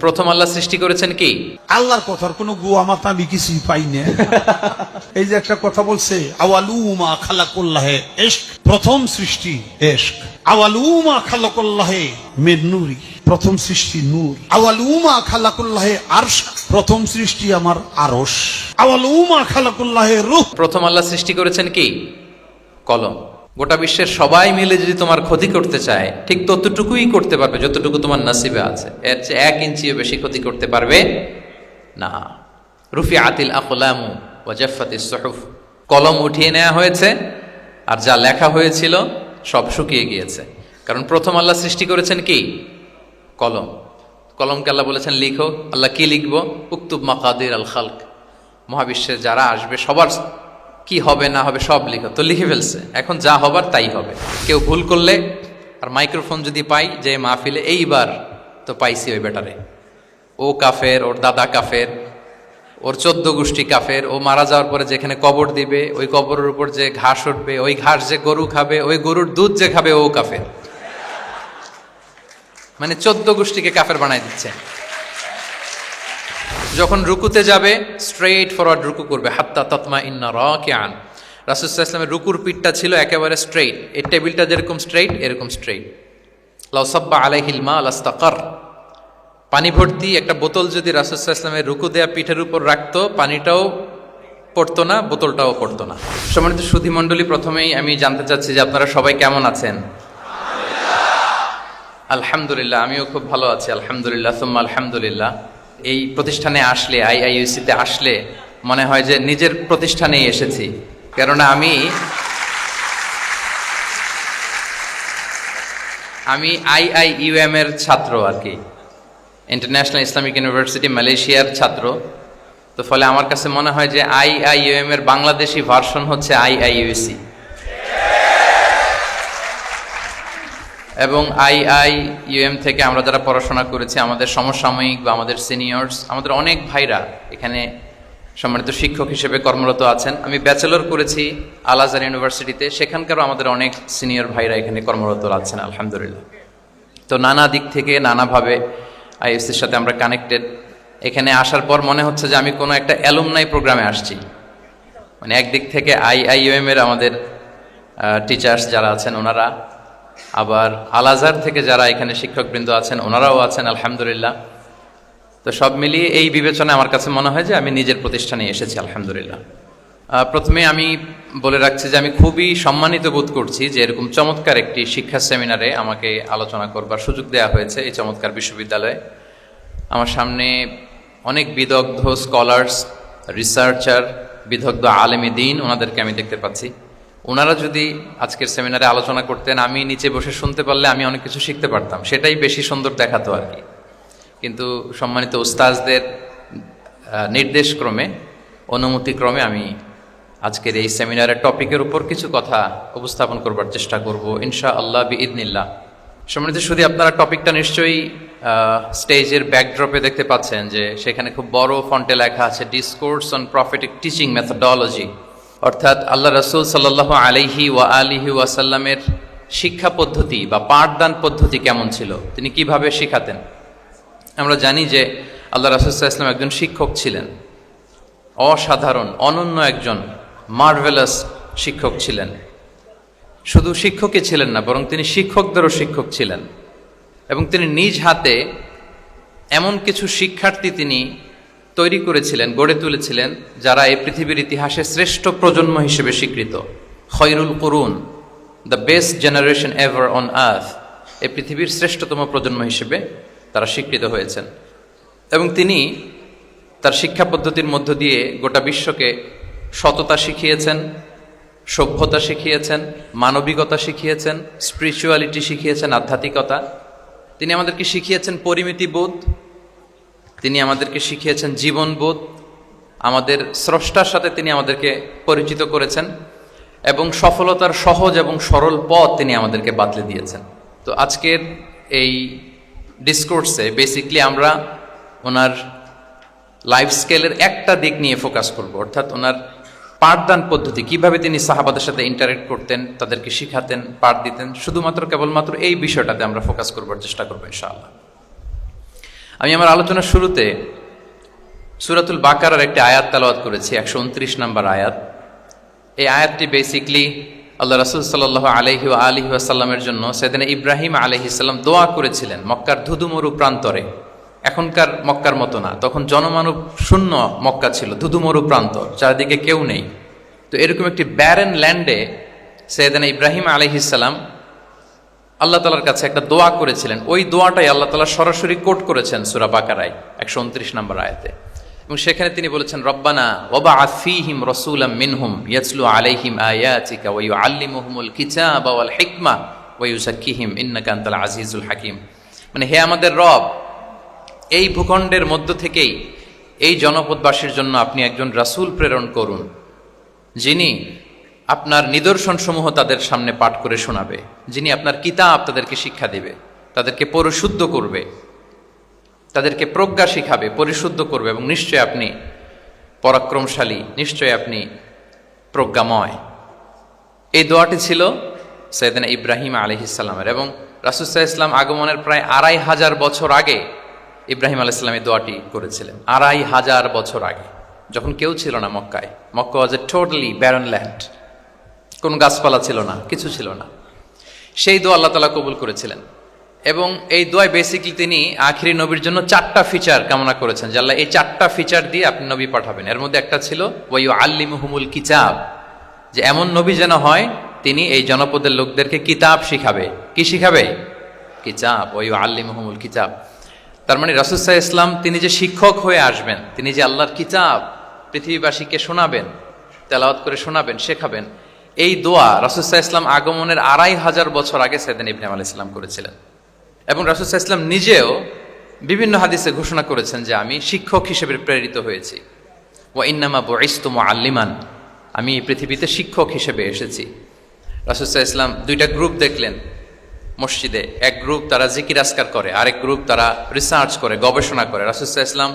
প্রথম আল্লাহ সৃষ্টি করেছেন কি? আল্লাহর কথার কোনো গুয়া মাথা আমি কিছুই পাই না এই যে একটা কথা বলছে আওয়ালুমা খালাকুল্লাহে এশক। প্রথম সৃষ্টি এশক। আওয়ালুমা খালাকুল্লাহে মের নুরি। প্রথম সৃষ্টি নূর। আওয়ালুমা খালাকুল্লাহে আরশ। প্রথম সৃষ্টি আমার আরশ। আওয়ালুমা খালাকুল্লাহে রূহ। প্রথম আল্লাহ সৃষ্টি করেছেন কি? কলম। গোটা বিশ্বের সবাই মিলে যদি তোমার ক্ষতি করতে চায়, ঠিক ততটুকুই করতে পারবে, যতটুকু তোমার নসিবে আছে। এর চেয়ে এক ইঞ্চিও বেশি ক্ষতি করতে পারবে না। রুফি আতিল আকলামু ওয়াজাফাতিস সহুফ। কলম উঠিয়ে নেওয়া হয়েছে, আর যা লেখা হয়েছিল সব শুকিয়ে গিয়েছে। কারণ প্রথম আল্লাহ সৃষ্টি করেছেন কি? কলম। কলমকে আল্লাহ বলেছেন, লিখো। আল্লাহ কি লিখব? উক্তুব মাকাদির আল খালক। মহাবিশ্বে যারা আসবে, সবার কি হবে, না হবে, সব লিখো। তো লিখে ফেলছে। এখন যা হবার তাই হবে। কেউ ভুল করলে, আর মাইক্রোফোন যদি পাই, যে মাহফিলে এইবার তো পাইছি ওই ব্যাটারে। ও কাফের, ওর দাদা কাফের, ওর চোদ্দ গোষ্ঠী কাফের, ও মারা যাওয়ার পরে যেখানে কবর দিবে, ওই কবরের উপর যে ঘাস উঠবে, ওই ঘাস যে গরু খাবে, ওই গরুর দুধ যে খাবে, ও কাফের। মানে চোদ্দ গোষ্ঠীকে কাফের বানাই দিচ্ছে। যখন রুকুতে যাবে স্ট্রেইট ফরওয়ার্ড রুকু করবে। হাত্তা তৎমা ইন্না র কে আন রাসুসাহ ইসলামের রুকুর পিঠটা ছিল একেবারে স্ট্রেইট এই টেবিলটা যেরকম স্ট্রেইট এরকম স্ট্রেইট লাউসাব্বা আলাইহিল হিলমা আলাস্তাকর পানি ভর্তি একটা বোতল যদি রাসুসাহ ইসলামের রুকু দেয়া পিঠের উপর রাখতো, পানিটাও পড়তো না, বোতলটাও পড়তো না। সম্মানিত সুধী মণ্ডলী প্রথমেই আমি জানতে চাচ্ছি যে আপনারা সবাই কেমন আছেন? আলহামদুলিল্লাহ, আমিও খুব ভালো আছি। আলহামদুলিল্লাহ, সুম্মা আলহামদুলিল্লাহ। এই প্রতিষ্ঠানে আসলে আইআইইউসিতে আসলে মনে হয় যে নিজের প্রতিষ্ঠানেই এসেছি। কেননা আমি আমি আইআইইউএম এর ছাত্র আর কি। ইন্টারন্যাশনাল ইসলামিক ইউনিভার্সিটি মালয়েশিয়ার ছাত্র। তো ফলে আমার কাছে মনে হয় যে আইআইইউএম এর বাংলাদেশি ভার্সন হচ্ছে আইআইইউসি। এবং আইআইইউএম থেকে আমরা যারা পড়াশোনা করেছি, আমাদের সমসাময়িক বা আমাদের সিনিয়র্স, আমাদের অনেক ভাইরা এখানে সম্মানিত শিক্ষক হিসেবে কর্মরত আছেন। আমি ব্যাচেলর করেছি আল আজহার ইউনিভার্সিটিতে। সেখানকারও আমাদের অনেক সিনিয়র ভাইরা এখানে কর্মরত আছেন, আলহামদুলিল্লাহ। তো নানা দিক থেকে, নানাভাবে আইএসসির সাথে আমরা কানেক্টেড এখানে আসার পর মনে হচ্ছে যে আমি কোনো একটা অ্যালুমনাই প্রোগ্রামে আসছি। মানে একদিক থেকে আইআইইউএম এর আমাদের টিচার্স যারা আছেন, ওনারা আবার আল আজহার থেকে যারা এখানে শিক্ষকবৃন্দ আছেন, ওনারাও আছেন, আলহামদুলিল্লাহ। তো সব মিলিয়ে এই বিবেচনায় আমার কাছে মনে হয় যে আমি নিজের প্রতিষ্ঠানে এসেছি, আলহামদুলিল্লাহ। প্রথমে আমি বলে রাখছি যে আমি খুবই সম্মানিত বোধ করছি যে এরকম চমৎকার একটি শিক্ষা সেমিনারে আমাকে আলোচনা করবার সুযোগ দেওয়া হয়েছে এই চমৎকার বিশ্ববিদ্যালয়ে। আমার সামনে অনেক বিদগ্ধ, স্কলার্স, রিসার্চার, বিদগ্ধ আলেমী দিন ওনাদেরকে আমি দেখতে পাচ্ছি। ওনারা যদি আজকের সেমিনারে আলোচনা করতেন আমি নিচে বসে শুনতে পারলে আমি অনেক কিছু শিখতে পারতাম। সেটাই বেশি সুন্দর দেখাতো আর কি। কিন্তু সম্মানিত উস্তাজদের আহ, নির্দেশক্রমে অনুমতিক্রমে আমি আজকের এই সেমিনারের টপিকের উপর কিছু কথা উপস্থাপন করবার চেষ্টা করব ইনশা আল্লাহ বি ইদনিল্লাহ সম্মানিত শুধু আপনারা টপিকটা নিশ্চয়ই স্টেজের ব্যাকড্রপে দেখতে পাচ্ছেন যে সেখানে খুব বড় ফন্টে লেখা আছে discourse on prophetic teaching methodology অর্থাৎ আল্লাহ রসুল সাল্লাহ আলিহি ওয়া আলিহি ওয়াসাল্লামের শিক্ষা পদ্ধতি বা পাঠদান পদ্ধতি কেমন ছিল? তিনি কীভাবে শিখাতেন? আমরা জানি যে আল্লাহ ইসলাম একজন শিক্ষক ছিলেন। অসাধারণ, অনন্য একজন মার্ভেলাস শিক্ষক ছিলেন। শুধু শিক্ষকই ছিলেন না, বরং তিনি শিক্ষকদেরও শিক্ষক ছিলেন। এবং তিনি নিজ হাতে এমন কিছু শিক্ষার্থী তিনি তৈরি করেছিলেন, গড়ে তুলেছিলেন, যারা এই পৃথিবীর ইতিহাসে শ্রেষ্ঠ প্রজন্ম হিসেবে স্বীকৃত। খৈরুল করুন the best generation ever on earth এই পৃথিবীর শ্রেষ্ঠতম প্রজন্ম হিসেবে তারা স্বীকৃত হয়েছেন। এবং তিনি তার শিক্ষা পদ্ধতির মধ্য দিয়ে গোটা বিশ্বকে সততা শিখিয়েছেন, সভ্যতা শিখিয়েছেন, মানবিকতা শিখিয়েছেন স্পিরিচুয়ালিটি শিখিয়েছেন, আধ্যাত্মিকতা। তিনি আমাদেরকে শিখিয়েছেন পরিমিতিবোধ তিনি আমাদেরকে শিখিয়েছেন জীবনবোধ, আমাদের স্রষ্টার সাথে তিনি আমাদেরকে পরিচিত করেছেন, এবং সফলতার সহজ এবং সরল পথ তিনি আমাদেরকে বাতলে দিয়েছেন। তো আজকের এই ডিসকোর্সে বেসিকলি আমরা ওনার লাইফ স্কেলের একটা দিক নিয়ে ফোকাস করব, অর্থাৎ ওনার পাঠদান পদ্ধতি, কীভাবে তিনি সাহাবাদের সাথে ইন্টারেক্ট করতেন, তাদেরকে শিখাতেন, পাঠ দিতেন, শুধুমাত্র কেবলমাত্র এই বিষয়টাতে আমরা ফোকাস করবার চেষ্টা করব ইনশাআল্লাহ। আমি আমার আলোচনার শুরুতে সুরাতুল বাকারার একটি আয়াত তালাওয়াত করেছি, একশো উনত্রিশ নম্বর আয়াত। এই আয়াতটি বেসিকলি আল্লাহ রাসুল সাল্লাহ আলহি আলহি আসাল্লামের জন্য সেদিন ইব্রাহিম আলহিসাল্লাম দোয়া করেছিলেন মক্কার ধুধুমরু প্রান্তরে। এখনকার মক্কার মতো না, তখন জনমানব শূন্য মক্কা ছিল, ধুধুমরু প্রান্ত চারিদিকে কেউ নেই। তো এরকম একটি ব্যারেন ল্যান্ডে সৈয়দান ইব্রাহিম আলহিসাল্লাম আল্লাহ তালার কাছে একটা দোয়া করেছিলেন। ওই দোয়াটাই আল্লাহ তালা সরাসরি কোট করেছেন সুরা বাকারায়, একশো উনত্রিশ নম্বর আয়াতে। এবং সেখানে তিনি বলেছেন, রব্বানা ওবা আফিহিম রসুলাম মিনহুম ইয়াসলু আলাইহিম আয়াতিকা ওয়ু আল্লিমুহুমুল কিতাব ওয়াল হিকমা ওয়ু সাকিহিম ইন্নাকা আনতাল আজিজুল হাকিম। মানে হে আমাদের রব, এই ভূখণ্ডের মধ্য থেকেই এই জনপদবাসীর জন্য আপনি একজন রাসূল প্রেরণ করুন, যিনি আপনার নিদর্শনসমূহ তাদের সামনে পাঠ করে শোনাবে, যিনি আপনার কিতাব তাদেরকে শিক্ষা দেবে, তাদেরকে পরিশুদ্ধ করবে, তাদেরকে প্রজ্ঞা শিখাবে, পরিশুদ্ধ করবে এবং নিশ্চয় আপনি পরাক্রমশালী, নিশ্চয় আপনি প্রজ্ঞাময়। এই দোয়াটি ছিল সৈয়দিন ইব্রাহিম আলহিসাল্লামের এবং রাসুসাহ ইসলাম আগমনের প্রায় আড়াই হাজার বছর আগে ইব্রাহিম আলাইসাল্লাম এই দোয়াটি করেছিলেন। আড়াই হাজার বছর আগে, যখন কেউ ছিল না মক্কায়। Mecca was a totally barren land কোনো গাছপালা ছিল না, কিছু ছিল না। সেই দোয়া আল্লাহ তালা কবুল করেছিলেন। এবং এই দোয়ায় বেসিকলি তিনি আখিরি নবীর জন্য চারটা ফিচার কামনা করেছেন, যে আল্লাহ এই চারটা ফিচার দিয়ে আপনি নবী পাঠাবেন। এর মধ্যে একটা ছিল ওয়াইউ আল্লিমুহুমুল কিতাব যে এমন নবী যেন হয়, তিনি এই জনপদের লোকদেরকে কিতাব শিখাবে। কি শিখাবে? কিতাব ওয়াইউ আল্লিমুহুমুল কিতাব তার মানে রাসুসাহ ইসলাম তিনি যে শিক্ষক হয়ে আসবেন, তিনি যে আল্লাহর কিতাব পৃথিবীবাসীকে শোনাবেন, তেলাওয়াত করে শোনাবেন, শেখাবেন এই দোয়া রাসুসাহ ইসলাম আগমনের আড়াই হাজার বছর আগে সেদিন ইব্রাহিম আলাহ ইসলাম করেছিলেন। এবং রাসুসাহ ইসলাম নিজেও বিভিন্ন হাদিসে ঘোষণা করেছেন যে আমি শিক্ষক হিসেবে প্রেরিত হয়েছি। ও ইন্নামা বইস্তুম আল্লিমান আমি পৃথিবীতে শিক্ষক হিসেবে এসেছি। রাসুসাহ ইসলাম দুইটা গ্রুপ দেখলেন মসজিদে। এক গ্রুপ তারা জিকির আসকার করে, আরেক গ্রুপ তারা রিসার্চ করে, গবেষণা করে। রাসুসাহ ইসলাম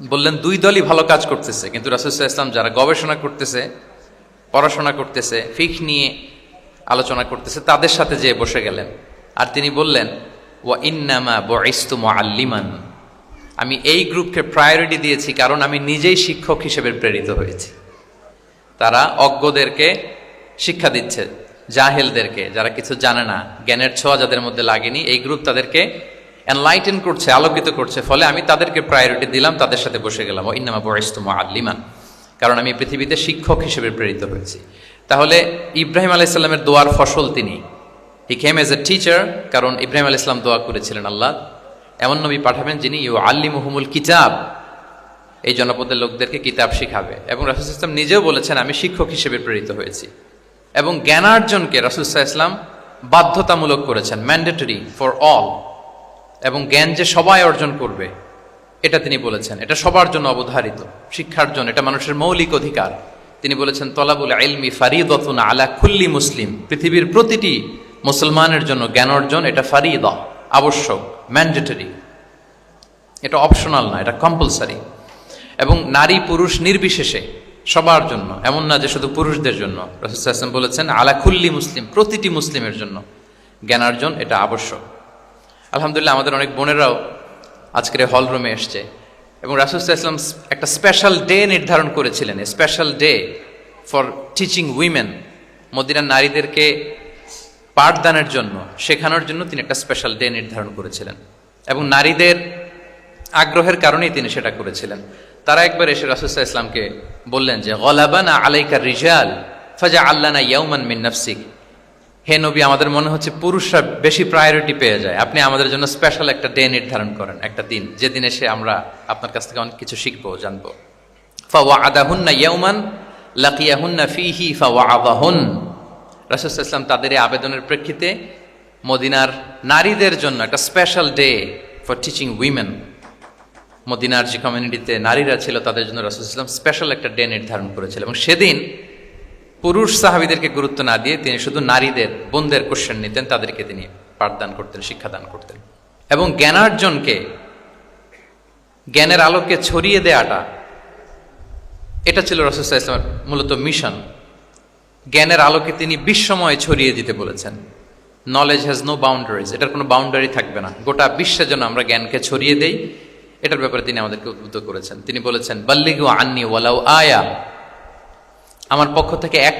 বললেন, দুই দলই ভালো কাজ করতেছে, কিন্তু রাসুসাহ ইসলাম যারা গবেষণা করতেছে পড়াশোনা করতেছে, ফিক নিয়ে আলোচনা করতেছে, তাদের সাথে যেয়ে বসে গেলেন। আর তিনি বললেন, ওয়া ইন্নামা বইস্তুম আল্লিমান আমি এই গ্রুপকে প্রায়োরিটি দিয়েছি, কারণ আমি নিজেই শিক্ষক হিসেবে প্রেরিত হয়েছি। তারা অজ্ঞদেরকে শিক্ষা দিচ্ছে, জাহেলদেরকে, যারা কিছু জানে না, জ্ঞানের ছোঁয়া যাদের মধ্যে লাগেনি, এই গ্রুপ তাদেরকে এনলাইটেন করছে, আলোকিত করছে, ফলে আমি তাদেরকে প্রায়োরিটি দিলাম, তাদের সাথে বসে গেলাম। ইন্নামা বয়স্তুম আল্লিমান কারণ আমি পৃথিবীতে শিক্ষক হিসেবে প্রেরিত হয়েছি। তাহলে ইব্রাহিম আলাইসাল্লামের দোয়ার ফসল তিনি। হি খেম এজ এ টিচার কারণ ইব্রাহিম আলাহ ইসলাম দোয়া করেছিলেন আল্লাহ। এমন নবী পাঠাবেন যিনি ইউ আল্লি মুহমুল কিতাব। এই জনপদের লোকদেরকে কিতাব শিখাবে। এবং রাসুল ইসলাম নিজেও বলেছেন, আমি শিক্ষক হিসেবে প্রেরিত হয়েছি। এবং জ্ঞানার্জনকে রাসুলসাহ ইসলাম বাধ্যতামূলক করেছেন ম্যান্ডেটরি ফর অল এবং জ্ঞান যে সবাই অর্জন করবে এটা তিনি বলেছেন। এটা সবার জন্য অবধারিত, শিক্ষার জন্য। এটা মানুষের মৌলিক অধিকার। তিনি বলেছেন, তলাবুল আইলমি ফারিদতুন আলা খুল্লি মুসলিম। পৃথিবীর প্রতিটি মুসলমানের জন্য জ্ঞান অর্জন এটা ফারিদ, আবশ্যক, ম্যান্ডেটরি। এটা অপশনাল না, এটা কম্পালসারি। এবং নারী পুরুষ নির্বিশেষে সবার জন্য, এমন না যে শুধু পুরুষদের জন্য। বলেছেন, আলা খুল্লি মুসলিম, প্রতিটি মুসলিমের জন্য। জ্ঞানার্জন এটা আবশ্যক। আলহামদুলিল্লাহ, আমাদের অনেক বোনেরাও আজকের হল রুমে এসছে। এবং রাসুলসাহ ইসলাম একটা স্পেশাল ডে নির্ধারণ করেছিলেন। Special day for teaching women মদিনার নারীদেরকে পাঠদানের জন্য, শেখানোর জন্য তিনি একটা স্পেশাল ডে নির্ধারণ করেছিলেন। এবং নারীদের আগ্রহের কারণেই তিনি সেটা করেছিলেন। তারা একবার এসে রাসুসাহ ইসলামকে বললেন যে, গলাবানা আলাইকা রিজাল ফাজা আল্লানা ইয়াউমান মিন হে নবী, আমাদের মনে হচ্ছে পুরুষরা বেশি প্রায়োরিটি পেয়ে যায়। আপনি আমাদের জন্য স্পেশাল একটা ডে নির্ধারণ করেন, একটা দিন। যেদিন এসে আমরা আপনার কাছ থেকে অনেক কিছু শিখব, জানব। ফাওয়া আদাহুন্না ইয়াউমান লাকিয়াহুন্না ফিহি ফাওয়া আদাহুন রাসুল ইসলাম তাদের এই আবেদনের প্রেক্ষিতে মদিনার নারীদের জন্য একটা special day for teaching women মদিনার যে কমিউনিটিতে নারীরা ছিল, তাদের জন্য রাসুল ইসলাম স্পেশাল একটা ডে নির্ধারণ করেছিল। এবং সেদিন পুরুষ সাহাবিদেরকে গুরুত্ব না দিয়ে তিনি শুধু নারীদের, বোনদের কোশ্চেন নিতেন, তাদেরকে তিনি পাঠদান করতেন, শিক্ষাদান করতেন। এবং জ্ঞানার্জনকে, জ্ঞানের আলোকে ছড়িয়ে দেয়াটা, এটা ছিল রসুল্লাহ ইসলামের মূলত মিশন জ্ঞানের আলোকে তিনি বিশ্বময় ছড়িয়ে দিতে বলেছেন। নলেজ হ্যাজ নো বাউন্ডারিজ এটার কোনো বাউন্ডারি থাকবে না। গোটা বিশ্বের জন্য আমরা জ্ঞানকে ছড়িয়ে দেই, এটার ব্যাপারে তিনি আমাদেরকে উদ্বুদ্ধ করেছেন। তিনি বলেছেন, বাল্লিগু আন্নি ওয়ালাউ আয়া। আমার পক্ষ থেকে এক